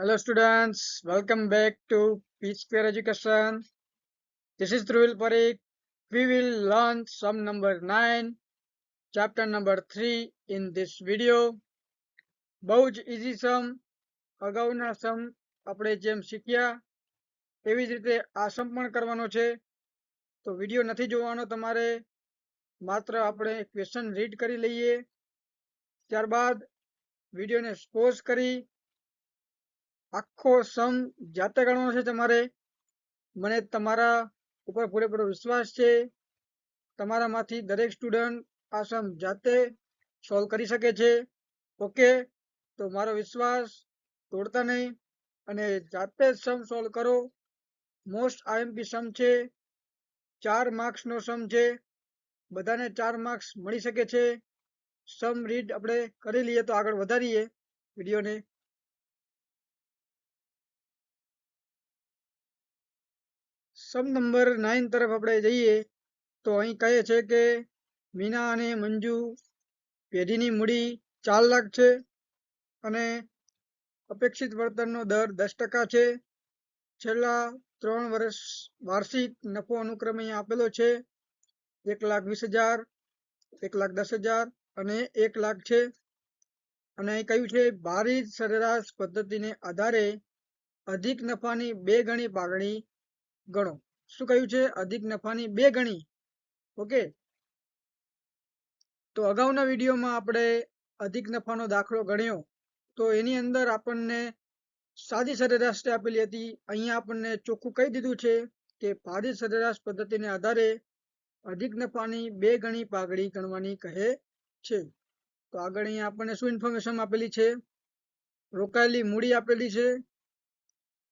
Hello students, welcome back to P Square Education. This is Dhruvil Parikh. We will learn sum number 9, chapter number 3 in this video. બહુ જ easy sum, અગાઉના sum આપણે જેમ શીખ્યા એવી જ રીતે આ sum પણ કરવાનો છે તો વીડિયો નથી જોવાનો તમારે માત્ર આપણે ક્વેશ્ચન રીડ કરી લઈએ ત્યારબાદ વિડીયોને પોઝ કરી આખો સમ જાતે ગણવાનો છે તમારે. મને તમારા ઉપર પૂરેપૂરો વિશ્વાસ છે. તમારામાંથી દરેક સ્ટુડન્ટ આ સમ જાતે સોલ્વ કરી શકે છે. ઓકે તો મારો વિશ્વાસ તોડતા નહીં અને જાતે જ સમ સોલ્વ કરો. મોસ્ટ આઈએમપી સમ છે. ચાર માર્ક્સનો સમ છે. બધાને ચાર માર્ક્સ મળી શકે છે. સમ રીડ આપણે કરી લઈએ તો આગળ વધારીએ વિડીયોને. સમ નંબર નાઇન તરફ આપણે જઈએ, તો અહીં કહે છે કે, મીના અને મંજુ પેઢીની મૂડી ચાર લાખ છે અને અપેક્ષિત વળતરનો દર દસ ટકા છે. છેલ્લા ત્રણ વર્ષ વાર્ષિક નફો અનુક્રમ અહીંયા આપેલો છે એક લાખ વીસ હજાર, એક લાખ દસ હજાર અને એક લાખ છે. અને અહીં કહ્યું છે ભારી સરેરાશ પદ્ધતિને આધારે અધિક નફાની બે ગણી પાઘડી ગણો. શું કહ્યું છે? અધિક નફાની બે ગણી. ઓકે. તો અગાઉના વિડીયોમાં આપણે અધિક નફાનો દાખલો ગણ્યો. તો એની અંદર આપણને સાદી સરેરાશ આપેલી હતી. અહીંયા આપણને ચોખ્ખું કહી દીધું છે કે ભારિત સરેરાશ પદ્ધતિને આધારે અધિક નફાની બે ગણી પાઘડી ગણવાની કહે છે. તો આગળ અહીંયા આપણને શું ઇન્ફોર્મેશન આપેલી છે? રોકાયેલી મૂડી આપેલી છે.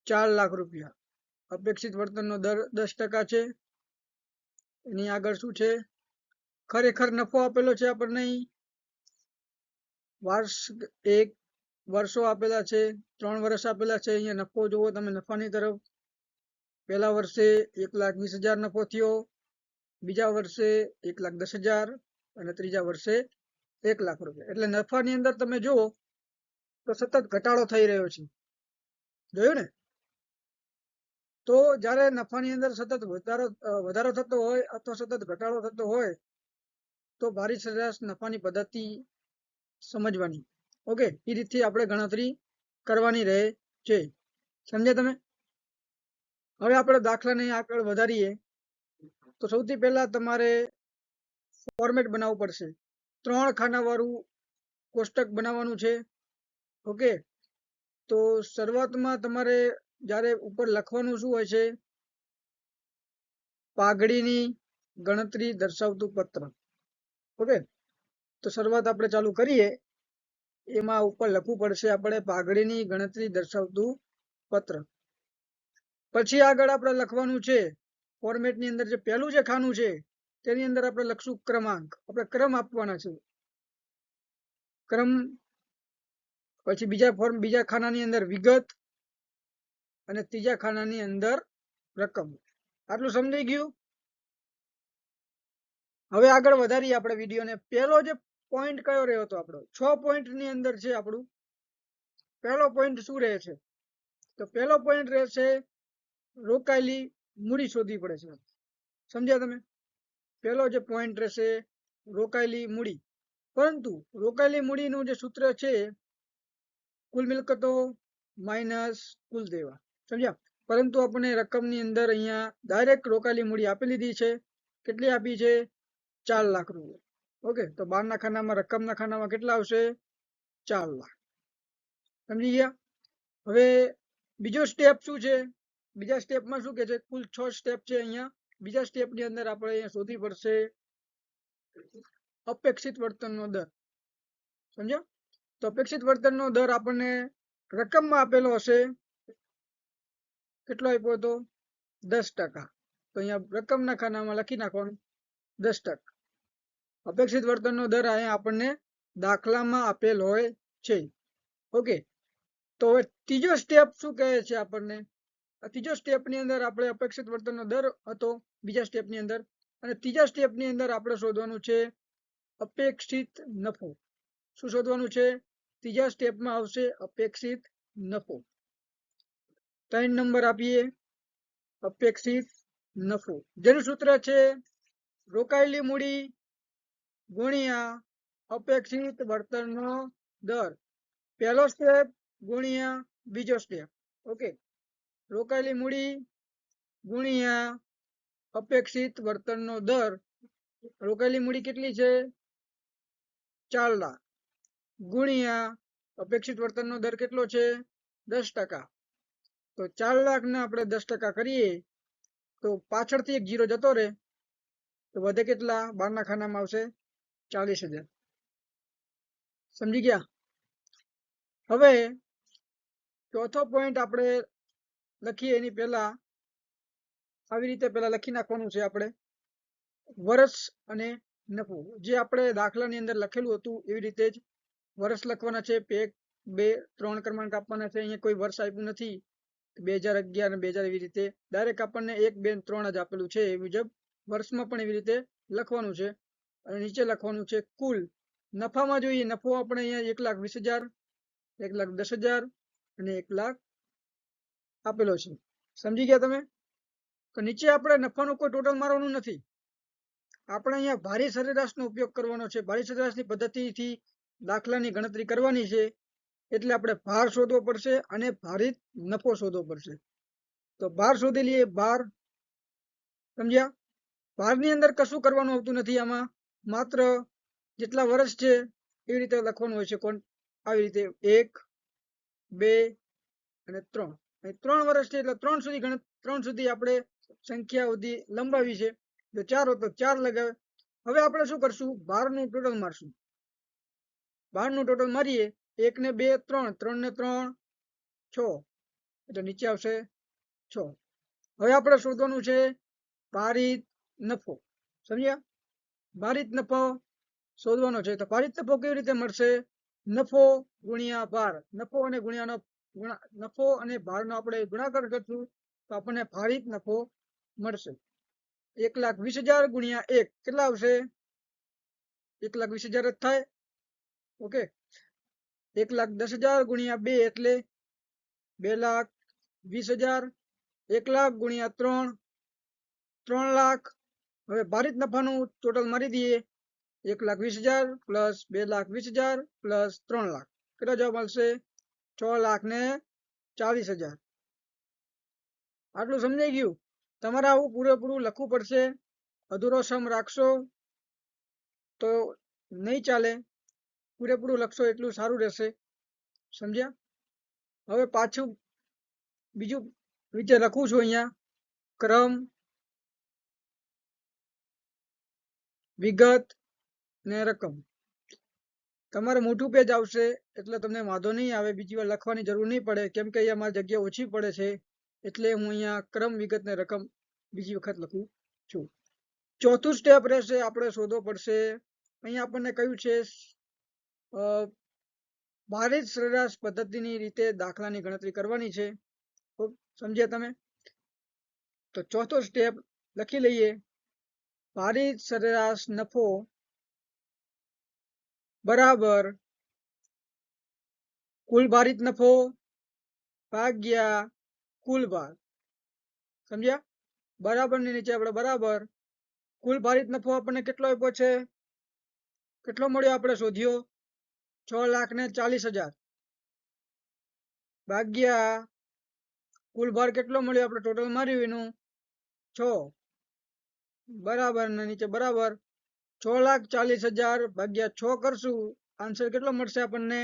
ચાર લાખ રૂપિયા. અપેક્ષિત વર્તનનો દર દસ ટકા છે. એની આગળ શું છે? ખરેખર નફો આપેલો છે આપણને વર્ષ એક વર્ષો આપેલા છે, ત્રણ વર્ષ આપેલા છે. અહીંયા નફો જુઓ, તમે નફાની તરફ. પહેલા વર્ષે એક લાખ વીસ હજાર નફો થયો. બીજા વર્ષે એક લાખ દસ હજાર અને ત્રીજા વર્ષે એક લાખ રૂપિયા. એટલે નફાની અંદર તમે જુઓ તો સતત ઘટાડો થઈ રહ્યો છે. જોયું ને? તો જ્યારે નફાની અંદર સતત વધારો વધારો થતો હોય અથવા સતત ઘટાડો થતો હોય, તો ભારી સરેરાશ નફાની પદ્ધતિ સમજવાની. ઓકે, એ રીતથી આપણે ગણતરી કરવાની રહે છે. સમજ્યા તમે? હવે આપણે દાખલાને આગળ વધારીએ. તો સૌથી પહેલા તમારે ફોર્મેટ બનાવવું પડશે. ત્રણ ખાનાવાળું કોષ્ટક બનાવવાનું છે. ઓકે, તો શરૂઆતમાં તમારે જ્યારે ઉપર લખવાનું શું હોય છે? પાઘડીની ગણતરી દર્શાવતું પત્ર. ઓકે? તો શરૂઆત આપણે ચાલુ કરીએ. એમાં ઉપર લખવું પડશે આપણે પાઘડીની ગણતરી દર્શાવતું પત્ર. પછી આગળ આપણે લખવાનું છે ફોર્મેટની અંદર જે પહેલું જે ખાનું છે, તેની અંદર આપણે લખશું ક્રમાંક. આપણે ક્રમ આપવાના છે. ક્રમ, પછી બીજા ફોર્મ બીજા ખાનાની અંદર વિગત અને ત્રીજા ખાનાની અંદર રકમ. આટલું સમજાઈ ગયું? હવે આગળ વધારીએ આપણે વિડીયોને. પહેલો જે પોઈન્ટ કયો રહ્યો હતો આપણો? છ પોઈન્ટની અંદર છે આપણું. પહેલો પોઈન્ટ શું રહે છે? તો પહેલો પોઈન્ટ રહેશે રોકાયેલી મૂડી શોધવી પડે છે. સમજ્યા તમે? પહેલો જે પોઈન્ટ રહેશે રોકાયેલી મૂડી. પરંતુ રોકાયેલી મૂડીનું જે સૂત્ર છે, કુલ મિલકતો માઇનસ કુલ દેવા. સમજ્યા પરંતુ આપણે રકમની અંદર અહીંયા ડાયરેક્ટ રોકાયેલી મૂડી આપી લીધી છે. કેટલી આપી છે? ચાર લાખ રૂપિયા. ઓકે, તો બારના ખાનામાં, રકમના ખાનામાં કેટલા આવશે? ચાર લાખ. સમજી ગયા? હવે બીજો સ્ટેપ શું છે? બીજા સ્ટેપમાં શું કે છે? કુલ છ સ્ટેપ છે અહીંયા. બીજા સ્ટેપની અંદર આપણે અહીંયા શોધવી પડશે અપેક્ષિત વર્તનનો દર. સમજ્યા? તો અપેક્ષિત વર્તનનો દર આપણને રકમમાં આપેલો હશે કેટલો આપ્યો હતો? દસ ટકા. તો અહીંયા રકમના ખાનામાં લખી નાખવાનું. દસ ટકા. અપેક્ષિત વર્તનનો દર અહીંયા આપણને દાખલામાં આપેલ હોય છે. ઓકે. તો હવે ત્રીજો સ્ટેપ શું કહે છે આપણને? ત્રીજો સ્ટેપની અંદર આપણે અપેક્ષિત વર્તનનો દર હતો, બીજા સ્ટેપની અંદર. અને ત્રીજા સ્ટેપની અંદર આપણે શોધવાનું છે અપેક્ષિત નફો. શું શોધવાનું છે? ત્રીજા સ્ટેપમાં આવશે અપેક્ષિત નફો. ત્રણ નંબર આપીએ. અપેક્ષિત નફો. જેનું સૂત્ર છે, રોકાયેલી મૂડી ગુણ્યા અપેક્ષિત વળતરનો દર. પહેલો સ્ટેપ ગુણ્યા બીજો સ્ટેપ. ઓકે. રોકાયેલી મૂડી ગુણ્યા અપેક્ષિત વળતરનો દર. રોકાયેલી મૂડી કેટલી છે? ચાર લાખ. ગુણ્યા અપેક્ષિત વળતરનો દર કેટલો છે? દસ ટકા. તો ચાર લાખ ને આપણે દસ ટકા કરીએ, તો પાછળથી એક જીરો જતો રહે, તો વધે કેટલા? બારના ખાનામાં આવશે ચાલીસ હજાર. સમજી ગયા? હવે ચોથો પોઈન્ટ આપણે લખીએ, એની પહેલા આવી રીતે પહેલા લખી નાખવાનું છે આપણે. વર્ષ અને નફો. જે આપણે દાખલાની અંદર લખેલું હતું, એવી રીતે જ વર્ષ લખવાના છે. એક, બે, ત્રણ ક્રમાંક આપવાના છે. અહીંયા કોઈ વર્ષ આપ્યું નથી. બે હજાર અગિયાર અને બે હજાર એવી રીતે ડાયરેક્ટ આપણને એક, બે ત્રણ જ આપેલું છે એ મુજબ વર્ષમાં પણ એવી રીતે લખવાનું છે. અને નીચે લખવાનું છે કુલ. નફામાં જોઈએ, નફો આપણે અહીંયા એક લાખ વીસ હજાર, એક લાખ દસ હજાર અને એક લાખ આપેલો છે. સમજી ગયા તમે? તો નીચે આપણે નફાનું કોઈ ટોટલ મારવાનું નથી. આપણે અહીંયા ભારી સરેરાશનો ઉપયોગ કરવાનો છે. ભારી સરેરાશની પદ્ધતિથી દાખલાની ગણતરી કરવાની છે. એટલે આપણે ભાર શોધવો પડશે અને ભારિત નફો શોધવો પડશે. તો ભાર શોધી લઈએ, ભાર. સમજ્યા? ભારની અંદર કશું કરવાનું આવતું નથી આમાં. માત્ર જેટલા વર્ષ છે એવી રીતે લખવાનું હોય છે કોણ? આવી રીતે એક, બે અને ત્રણ. ત્રણ વર્ષ છે એટલે ત્રણ સુધી ગણ ત્રણ સુધી આપણે સંખ્યા સુધી લંબાવી છે. જો ચાર હોય તો ચાર લગાવે. હવે આપણે શું કરશું? ભારનું ટોટલ મારશું. ભારનું ટોટલ મારીએ. એક ને બે, ત્રણ ત્રણ ને ત્રણ, છ. એટલે નીચે આવશે છ. હવે આપણે શોધવાનું છે પારિત નફો. સમજ્યા? ભારિત નફો શોધવાનો છે. તો ભારિત નફો કેવી રીતે મળશે? નફો ગુણ્યા ભાર. નફો અને ગુણ્યાનો ગુણા, નફો અને ભારનો આપણે ગુણાકાર કરશું તો આપણને ભારિત નફો મળશે. એક લાખ વીસ હજાર ગુણ્યા એક. કેટલા આવશે? એક લાખ વીસ હજાર જ થાય. ઓકે? એક લાખ દસ હજાર ગુણ્યા બે એટલે બે લાખ વીસ હજાર, એક લાખ ગુણ્યા ત્રણ ત્રણ લાખ. હવે ભારિત નફાનું ટોટલ મારી દઈએ. એક લાખ વીસ હજાર પ્લસ બે લાખ વીસ હજાર પ્લસ ત્રણ લાખ. કેટલા જવાબ મળશે? છ લાખ ને ચાલીસ હજાર. આટલું સમજાઈ ગયું? તમારે આવું પૂરેપૂરું લખવું પડશે. અધૂરો સમ રાખશો તો નહીં ચાલે. પૂરેપૂરું લખશો એટલું સારું રહેશે. સમજ્યા? હવે પાછું બીજું રીતે લખું છું અહીંયા. ક્રમ, વિગત ને રકમ. તમારે મોટું પેજ આવશે એટલે તમને વાંધો નહીં આવે. બીજી વાર લખવાની જરૂર નહીં પડે. કેમ કે અહીંયા મારી જગ્યા ઓછી પડે છે. એટલે હું અહીંયા ક્રમ, વિગત ને રકમ બીજી વખત લખું છું. ચોથું સ્ટેપ રહેશે. આપણે શોધવો પડશે. અહીંયા આપણને કહ્યું છે અ, ભારિત સરેરાશ પદ્ધતિની રીતે દાખલાની ગણતરી કરવાની છે. સમજ્યા તમે? તો ચોથો સ્ટેપ લખી લઈએ. ભારિત સરેરાશ નફો બરાબર કુલ ભારિત નફો ભાગ્યા કુલ ભાર. સમજ્યા? બરાબરની નીચે આપણે બરાબર કુલ ભારિત નફો આપણને કેટલો આપ્યો છે? કેટલો મળ્યો આપણે શોધ્યો? છ લાખ ને ચાલીસ હજાર. ભાગ્યા કુલ ભાર કેટલો મળ્યો આપણે ટોટલ માર્યું એનું? છ. બરાબર ને નીચે બરાબર. છ લાખ ચાલીસ હજાર ભાગ્યા છ કરશું. આન્સર કેટલો મળશે આપણને?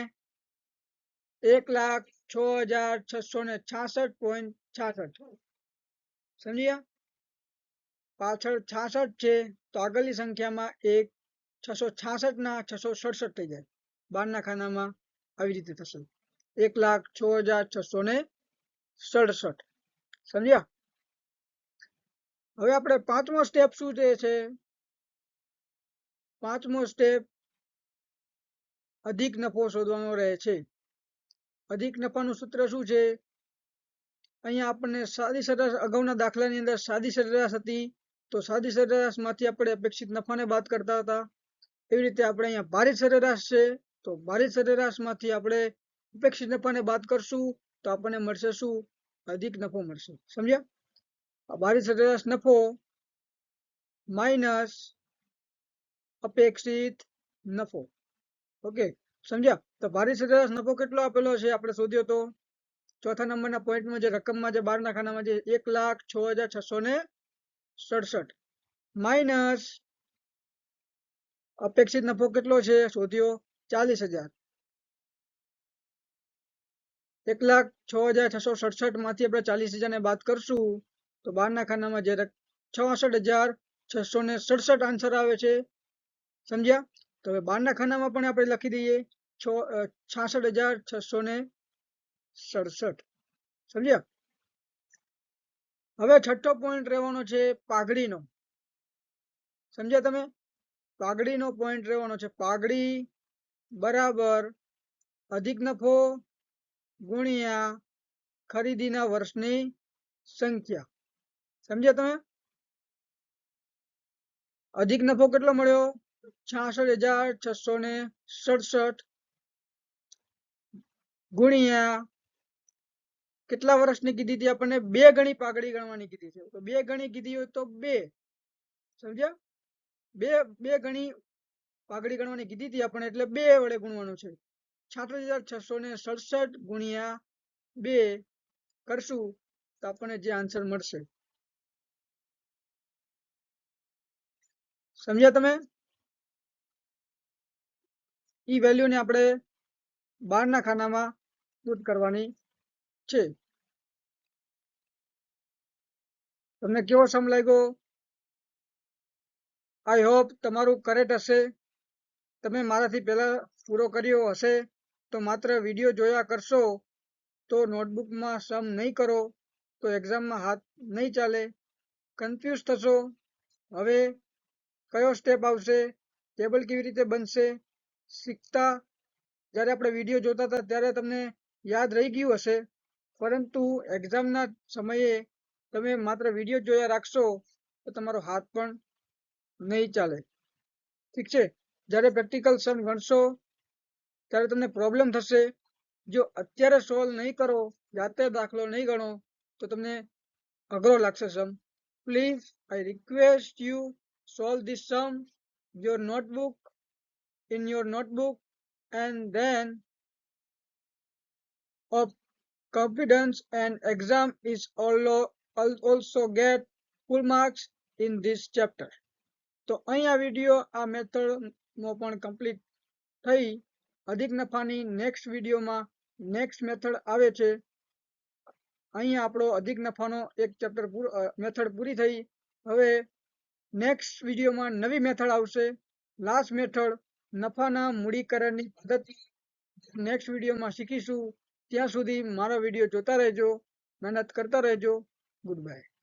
એક લાખ છ હજાર છસો ને છાસઠ પોઈન્ટ છાસઠ. સમજ્યા? પાછળ છાસઠ છે, તો આગળની સંખ્યામાં એક, છસો છાસઠ ના છસો સડસઠ થઈ જાય. બારના ખાનામાં આવી રીતે થશે. એક લાખ છ હજાર છસો ને સડસઠ. સમજ્યા? હવે આપણે પાંચમો સ્ટેપ શું જે છે? પાંચમો સ્ટેપ અધિક નફો શોધવાનો રહે છે. અધિક નફાનું સૂત્ર શું છે? અહીંયા આપણને સાદી સરેરાશ અગાઉના દાખલાની અંદર સાદી સરેરાશ હતી, તો સાદી સરેરાશમાંથી આપણે અપેક્ષિત નફાને બાદ કરતા હતા. એવી રીતે આપણે અહીંયા ભારિત સરેરાશ છે. તો ભારિત સરેરાશમાંથી આપણે અપેક્ષિત નફાને બાદ કરશું તો આપણને મળશે શું? અધિક નફો મળશે. સમજ્યા? ભારી સરેરાશ નફો માઇનસ અપેક્ષિત નફો. ઓકે? સમજ્યા? તો ભારી સરેરાશ નફો કેટલો આપેલો છે? આપણે શોધ્યો તો. ચોથા નંબરના પોઈન્ટમાં જે રકમમાં જે બારના ખાનામાં જે એક લાખ છ હજાર છસો ને સડસઠ. માઇનસ અપેક્ષિત નફો કેટલો છે? શોધ્યો. ચાલીસ હજાર. એક લાખ છ હજાર છસો સડસઠમાંથી આપણે ચાલીસ હજાર ને બાદ કરશું, તો બારના ખાનામાં જે છસઠ હજાર છસો ને સડસઠ આન્સર આવે છે. સમજ્યા? તો હવે બારના ખાનામાં પણ આપણે લખી દઈએ છાસઠ હજાર છસો ને સડસઠ. સમજ્યા? હવે છઠ્ઠો પોઈન્ટ રહેવાનો છે પાઘડીનો. સમજ્યા તમે? પાઘડીનો પોઈન્ટ રહેવાનો છે. પાઘડી બરાબર. અધિક નફો ગુણ્યા ખરીદીના વર્ષની સંખ્યા. સમજ્યા તમે? અધિક નફો કેટલો મળ્યો? છાસઠ હજાર છસો ને સડસઠ ગુણ્યા કેટલા વર્ષની કીધી હતી આપણને? બે ગણી પાઘડી ગણવાની કીધી છે. તો બે ગણી કીધી હોય તો બે. સમજ્યા? બે બે ગણી પાઘડી ગણવાની કીધી હતી આપણે, એટલે બે વડે ગુણવાનું છે. છાસઠ હજાર ને ગુણ્યા બે કરશું તો આપણને જે આન્સર મળશે. સમજ્યા તમે? ઈ વેલ્યુ ને આપણે બારના ખાનામાં દૂર કરવાની છે. તમને કેવો સમ લાગ્યો? આઈ હોપ તમારું કરેક્ટ હશે. તમે મારાથી પહેલા પૂરો કર્યો હશે, તો માત્ર વીડિયો જોયા કરશો. તો નોટબુકમાં સમ નહીં કરો, તો એક્ઝામમાં હાથ નહીં ચાલે. કન્ફ્યુઝ થશો. હવે કયો સ્ટેપ આવશે? ટેબલ કેવી રીતે બનશે? શીખતા જ્યારે આપણે વીડિયો જોતા હતા ત્યારે તમને યાદ રહી ગયું હશે. પરંતુ એક્ઝામના સમયે તમે માત્ર વીડિયો જોયા રાખશો, તો તમારો હાથ પણ નહીં ચાલે. ઠીક છે? જ્યારે પ્રેક્ટિકલ સમ ગણશો ત્યારે તમને પ્રોબ્લેમ થશે જો અત્યારે સોલ્વ નહીં કરો જાતે દાખલો નહીં ગણો તો તમને અઘરો લાગશે sum please I request you solve this sum your notebook in your notebook and then of confidence and exam is allo- al- also get full marks in this chapter તો અહીં આ વિડીયો આ મેથડનો પણ કમ્પ્લીટ થઈ. અધિક નફાની next વિડીયોમાં next method આવે છે. અહીં આપણો અધિક નફાનો એક ચેપ્ટર મેથડ પૂરી થઈ. હવે નેક્સ્ટ વિડીયોમાં નવી મેથડ આવશે. લાસ્ટ મેથડ નફાના મૂડીકરણની પદ્ધતિ. નેક્સ્ટ વિડીયોમાં શીખીશું. ત્યાં સુધી મારો વીડિયો જોતા રહેજો. મહેનત કરતા રહેજો. Good bye